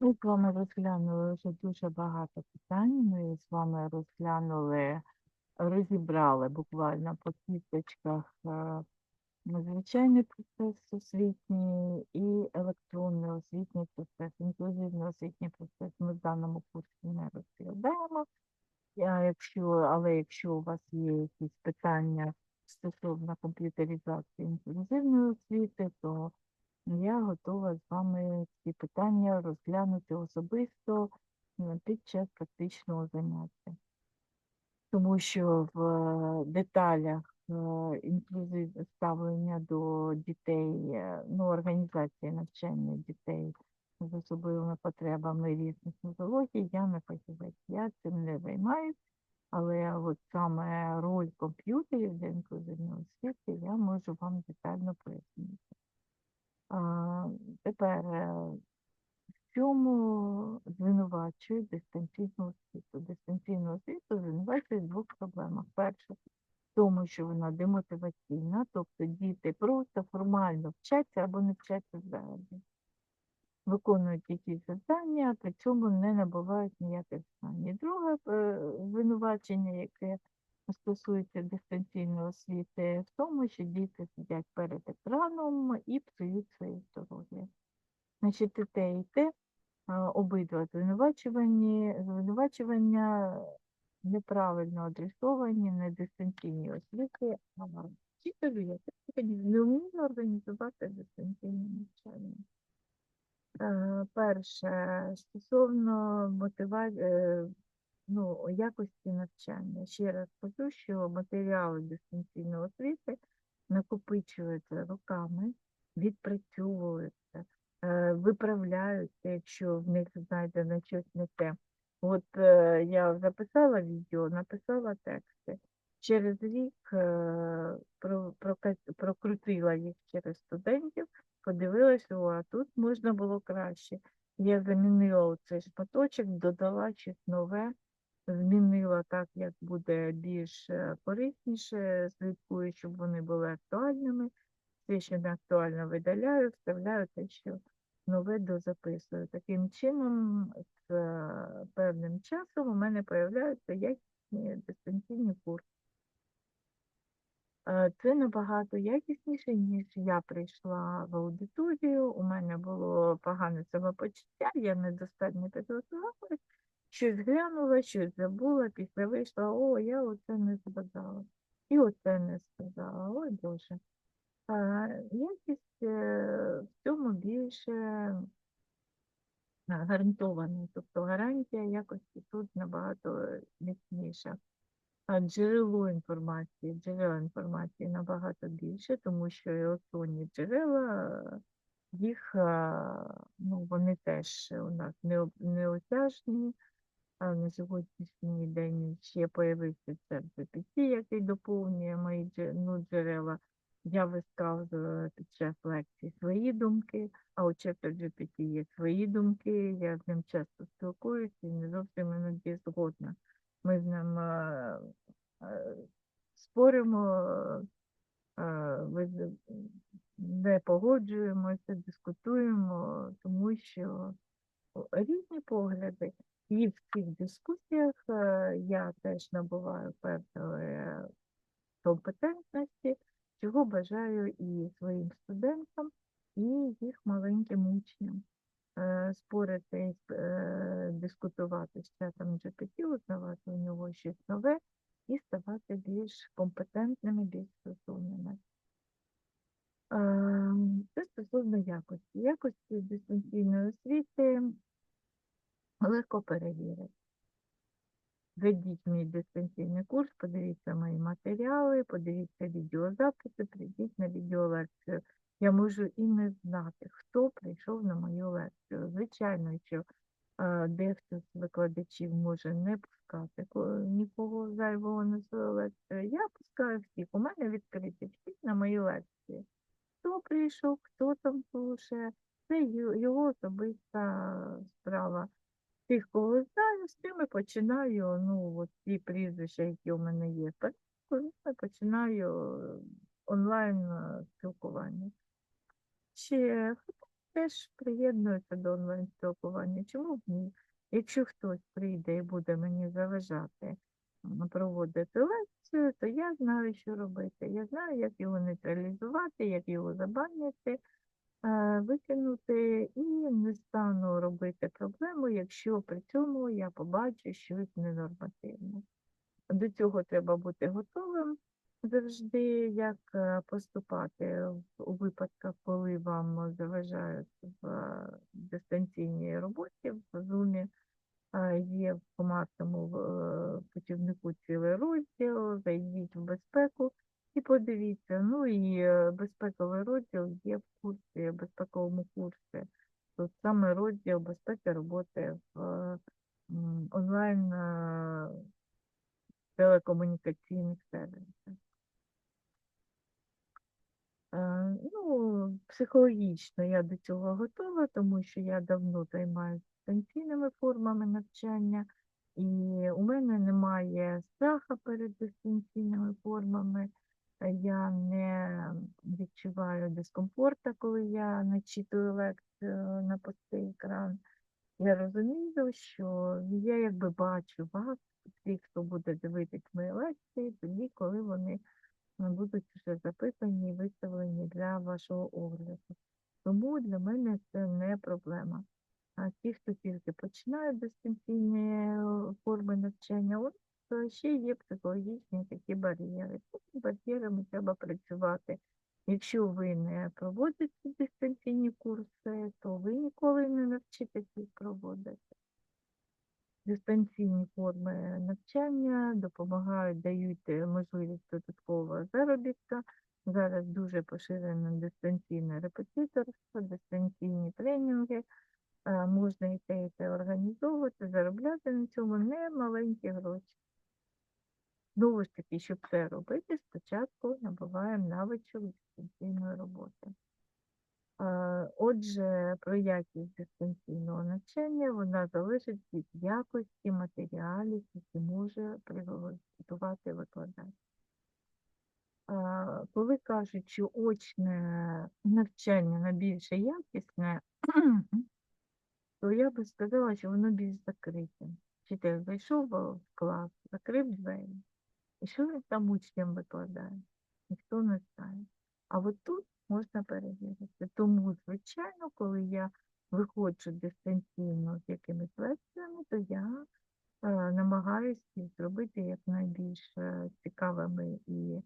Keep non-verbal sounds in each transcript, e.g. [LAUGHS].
Ми з вами розглянули вже дуже багато питань. Ми з вами розглянули, розібрали буквально по кісточках е, звичайний процес освітній і електронний освітній процес, інклюзивний освітній процес ми в даному курсі не розглядаємо. Я, якщо, але якщо у вас є якісь питання стосовно комп'ютеризації інклюзивної освіти, то я готова з вами ці питання розглянути особисто під час практичного заняття. Тому що в е, деталях е, інклюзив ставлення до дітей, е, ну, організації навчання дітей з особливими потребами різних нозологій, я не фахівець, я цим не займаюсь, але от саме роль комп'ютерів для інклюзивної освіти я можу вам детально пояснити. Тепер е, в чому звинувачують дистанційну освіту? Дистанційну освіту звинувачують в двох проблемах. Перше, в тому, що вона демотиваційна, тобто діти просто формально вчаться або не вчаться взагалі. Виконують якісь завдання, при цьому не набувають ніяких знань. Друге е, звинувачення, яке стосується дистанційної освіти, в тому, що діти сидять перед екраном і псують своє здоров'я. Значить, і те, і те, обидва звинувачування неправильно адресовані на дистанційній освіті, а вчителю, яка не вміє організувати дистанційне навчання. Е, Перше, стосовно мотивації, ну, якості навчання. Ще раз скажу, що матеріали дистанційної освіти накопичуються роками, відпрацьовуються, е, виправляються, якщо в них знайдено щось не те. От е, я записала відео, написала тексти. Через рік е, прокрутила їх через студентів, подивилася, а тут можна було краще. Я замінила оцей шматочок, додала щось нове, змінила так, як буде більш е, корисніше, слідкую, щоб вони були актуальними. Те, що не актуально, видаляю, вставляю те, що нове дозаписую. Таким чином, з е, певним часом у мене появляються якісні дистанційні курси. Е, Це набагато якісніше, ніж я прийшла в аудиторію. У мене було погане самопочуття, я недостатньо підготувалася, щось глянула, щось забула, після вийшла, о, я оце не сказала. І оце не сказала. Ой Боже. Якість е, в цьому більше е, гарантована, тобто гарантія якості тут набагато міцніша. А джерело інформації, джерела інформації набагато більше, тому що електронні джерела, е, їх, ну, вони теж у нас не, неосяжні, а на сьогоднішній день ще появився ChatGPT, який доповнює мої ну, джерела. Я висказую під час лекцій свої думки, а у ChatGPT є свої думки, я з ним часто спілкуюся і не зовсім іноді згодна. Ми з ним е, е, споримо, е, не погоджуємося, дискутуємо, тому що різні погляди. І в цих дискусіях е, я теж набуваю певної компетентності, чого бажаю і своїм студентам, і їх маленьким учням. Е, Спорити, дискутувати з чатом GPT, узнавати у нього щось нове і ставати більш компетентними, більш розумними. Це стосовно якості. Якості дистанційної освіти легко перевірити. Введіть мій дистанційний курс, подивіться мої матеріали, подивіться відеозаписи, прийдіть на відеолекцію. Я можу і не знати, хто прийшов на мою лекцію. Звичайно, що е, дехто з викладачів може не пускати нікого зайвого на свою лекцію. Я пускаю всіх. У мене відкриті всі на мої лекції. Хто прийшов, хто там слушає, це його особиста справа. Тих, кого знаю, з тими починаю, ну, от ті прізвища, які у мене є, порядку, починаю е, онлайн е, спілкування. Ще теж приєднуються до онлайн-спілкування. Чому б ні? Якщо хтось прийде і буде мені заважати проводити лекцію, то я знаю, що робити. Я знаю, як його нейтралізувати, як його забанити, викинути і не стану робити проблему, якщо при цьому я побачу щось ненормативне. До цього треба бути готовим завжди, як е, поступати у випадках, коли вам заважають в е, дистанційній роботі в. Е, Є в командному е, путівнику цілий розділ, зайдіть в безпеку і подивіться. Ну і е, безпековий розділ є в курсі, безпековому курсі. Тут саме розділ безпеки роботи в е, онлайн е, телекомунікаційних сервісах. Ну, психологічно я до цього готова, тому що я давно займаюся дистанційними формами навчання, і у мене немає страху перед дистанційними формами. Я не відчуваю дискомфорту, коли я начитую лекцію на пустий екран. Я розумію, що я якби бачу вас, всіх, хто буде дивитись мої лекції, тоді, коли вони будуть вже записані і виставлені для вашого огляду. Тому для мене це не проблема. А ті, хто тільки починають дистанційні е, форми навчання, е, ще є психологічні такі бар'єри. З бар'єрами треба працювати. Якщо ви не проводите дистанційні курси, то ви ніколи не навчитесь їх проводити. Дистанційні форми навчання допомагають, дають можливість додаткового заробітка. Зараз дуже поширене дистанційне репетиторство, дистанційні тренінги. Е, Можна і те, і те організовувати, заробляти на цьому немаленькі гроші. Знову ж таки, щоб це робити, спочатку набуваємо навичок дистанційної роботи. Е, Отже, про якість дистанційного навчання вона залежить від якості матеріалів, які може приготувати викладач. Е, Коли кажуть, що очне навчання на більше якісне, [CLEARS THROAT] то я би сказала, що воно більш закрите. Вчитель зайшов в клас, закрив двері. І що він там учням викладає? Ніхто не знає. А от тут можна перевірити. Тому, звичайно, коли я виходжу дистанційно з якимись лекціями, то я е, намагаюся їх зробити якнайбільш е, цікавими і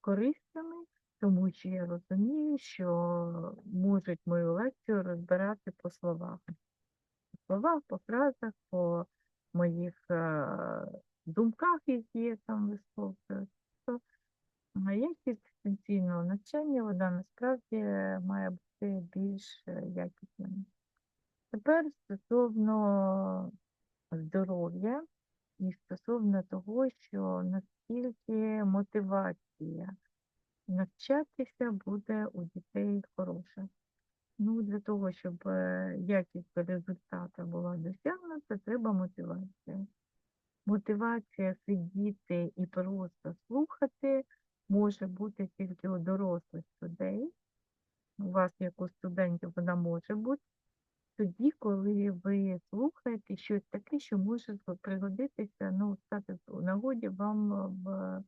корисними, тому що я розумію, що можуть мою лекцію розбирати по словах. По словах, по фразах, по моїх е, думках, які там висловлюю. То а якість дистанційного навчання, вона насправді має бути більш е, якісною. Тепер стосовно здоров'я і стосовно того, що наскільки мотивація навчатися буде у дітей хороша. Ну, для того, щоб е, якість результату була досягнута, треба мотивація. Мотивація сидіти і просто слухати може бути тільки у дорослих людей. У вас, як у студентів, вона може бути тоді, коли ви слухаєте щось таке, що може пригодитися, ну, стати в нагоді вам в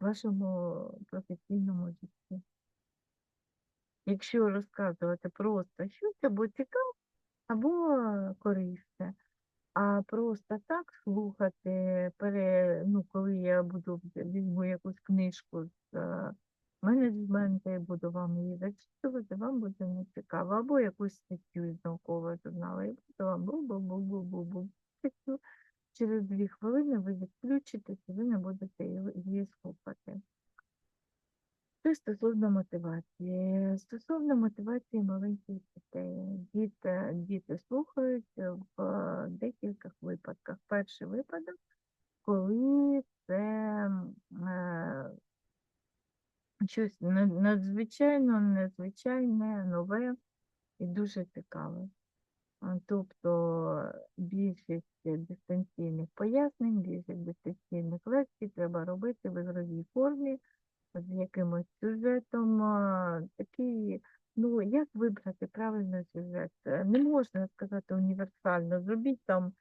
вашому професійному житті. Якщо розказувати просто щось або цікаве, або корисне, а просто так слухати, пере, ну, коли я буду візьму якусь книжку з е, менеджменту і буду вам її зачитувати, вам буде не цікаво. Або якусь статтю з наукового журналу, і буду вам бу-бу-бу-бу-бу-бу. Статтю. Через дві хвилини ви відключитесь, ви не будете. Це стосовно мотивації. Стосовно мотивації маленьких дітей. Діти, діти слухають в е, декількох випадках. Перший випадок, коли це е, щось на- надзвичайно незвичайне, нове і дуже цікаве. Тобто більшість дистанційних пояснень, більшість дистанційних лекцій треба робити в ігровій формі з якимось сюжетом. Такий Ну, як вибрати правильний сюжет? Е, Не можна сказати універсально. Зробіть там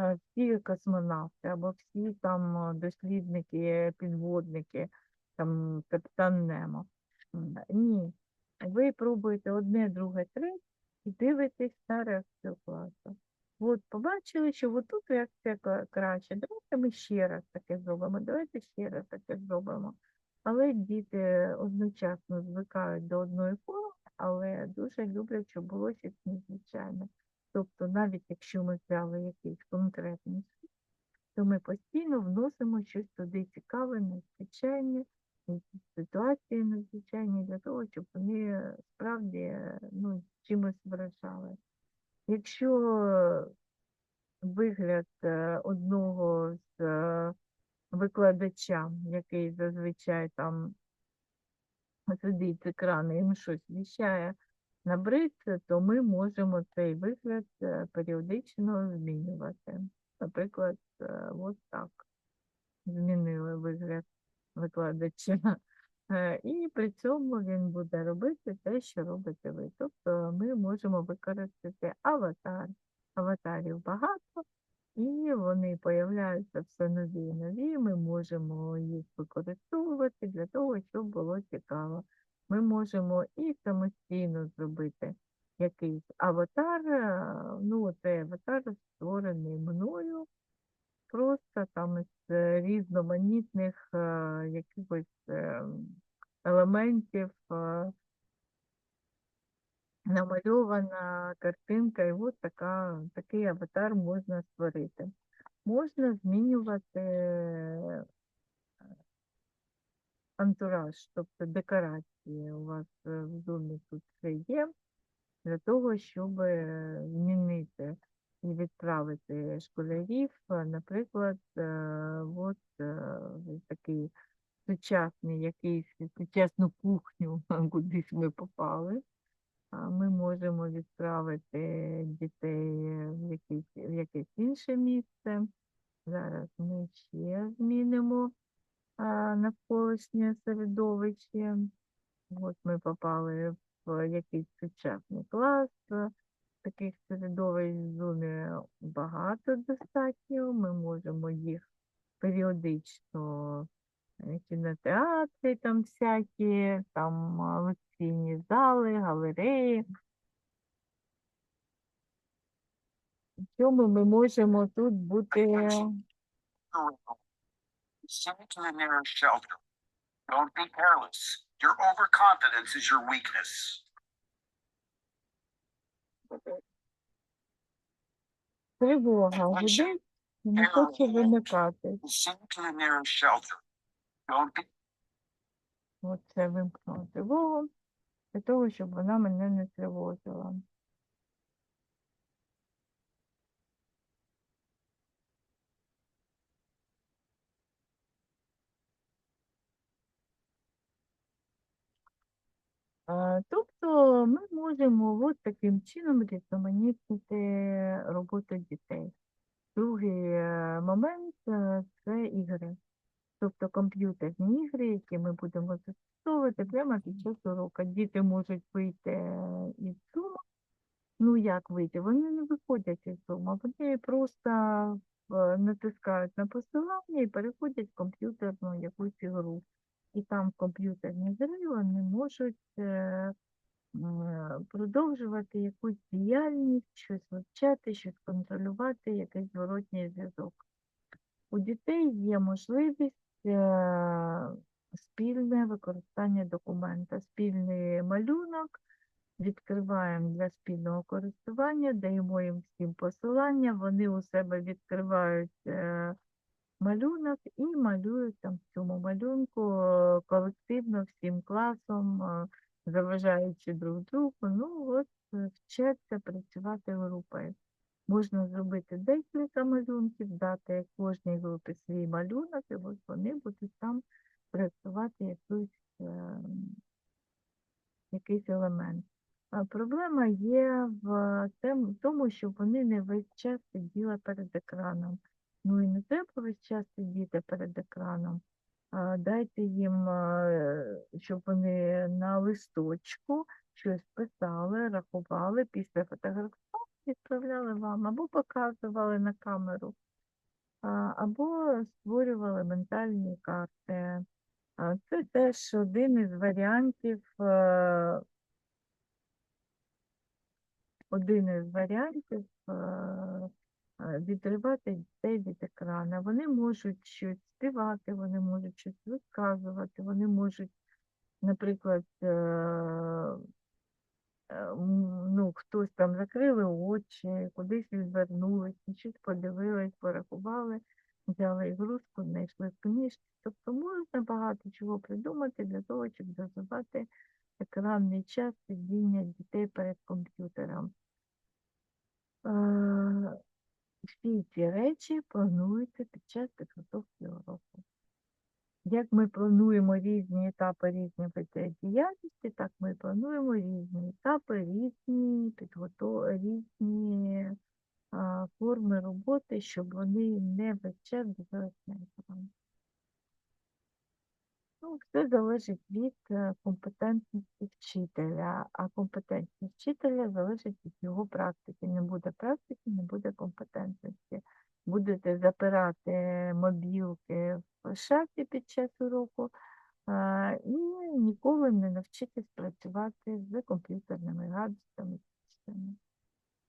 е, всі космонавти або всі там дослідники, підводники, там капітан Немо. Ні. Ви пробуєте одне, друге, третє і дивитесь на реакцію класу. От побачили, що отут реакція краще. Давайте ми ще раз таке зробимо. Давайте ще раз таке зробимо. Але діти одночасно звикають до одної форми, але дуже люблять, щоб було щось незвичайне. Тобто, навіть якщо ми взяли якийсь конкретний світ, то ми постійно вносимо щось туди цікаве, незвичайне, якісь ситуації надзвичайні для того, щоб вони справді ну, чимось вражали. Якщо вигляд е, одного викладача, який зазвичай там сидить з екрану, їм щось віщає на брид, то ми можемо цей вигляд е, періодично змінювати. Наприклад, е, от так змінили вигляд викладача. Е, І при цьому він буде робити те, що робите ви. Тобто ми можемо використати аватар. Аватарів багато, і вони появляються все нові і нові. Ми можемо їх використовувати для того, щоб було цікаво. Ми можемо і самостійно зробити якийсь аватар. е, Ну, цей аватар створений мною, просто там із е, різноманітних е, якихось е, елементів намальована картинка, і от така, такий аватар можна створити. Можна змінювати е, антураж, тобто декорації. У вас е, в зумі тут все є для того, щоб е, змінити і відправити школярів, наприклад, от такий сучасний якийсь сучасну кухню, [LAUGHS] кудись ми попали. Ми можемо відправити дітей в якесь, в якесь інше місце. Зараз ми ще змінимо навколишнє середовище. От ми попали в якийсь сучасний клас. Таких середовищ в Zoom багато достатньо. Ми можемо їх періодично кінотеатри там всякі, там лекційні зали, галереї. В чому ми можемо тут бути Send to the nearest shelter. Don't be careless. Your overconfidence is your weakness. тривога гудить і не хоче вимикати. Send to the nearest shelter. Оце вимкнула тривогу для того, щоб вона мене не тривожила. Тобто ми можемо от таким чином різноманітнити роботу дітей. Другий е, момент е, це ігри. Тобто комп'ютерні ігри, які ми будемо застосовувати прямо під час уроку. Діти можуть вийти е, із Zoom. Ну як вийти? Вони не виходять із Zoom, вони просто е, натискають на посилання і переходять в комп'ютерну якусь ігру. І там в комп'ютерній грі вони можуть е, продовжувати якусь діяльність, щось вивчати, щось контролювати, якийсь зворотній зв'язок. У дітей є можливість спільне використання документа, спільний малюнок, відкриваємо для спільного користування, даємо їм всім посилання, вони у себе відкривають е, малюнок і малюють там в цьому малюнку е, колективно всім класом, е, заважаючи друг другу. Ну от е, вчаться працювати групою. Можна зробити декілька малюнків, дати кожній групі свій малюнок, і от вони будуть там працювати якусь, е, якийсь елемент. А проблема є в тому, що вони не весь час сиділи перед екраном. Ну і не треба весь час сидіти перед екраном. дайте їм, е, щоб вони на листочку щось писали, рахували, після фотографували, відправляли вам або показували на камеру, або створювали ментальні карти. Це теж один із варіантів, е, один із варіантів е, е, відривати дітей від екрану. Вони можуть щось співати, вони можуть щось розказувати, вони можуть, наприклад, ну, хтось там закрили очі, кудись відвернулись, щось подивились, порахували, взяли ігрушку, знайшли в книжці. Тобто можна багато чого придумати для того, щоб розвивати екранний час сидіння дітей перед комп'ютером. Е, Всі ці речі плануються під час підготовки уроку. Як ми плануємо різні етапи, різні діяльності, так ми плануємо різні етапи, різні підготов... різні а, форми роботи, щоб вони не екран. Ну, все залежить від е, компетентності вчителя, а компетентність вчителя залежить від його практики. Не буде практики, не буде компетентності. Будете запирати мобілки в шафі під час уроку і ніколи не навчитесь працювати з комп'ютерними гаджетами.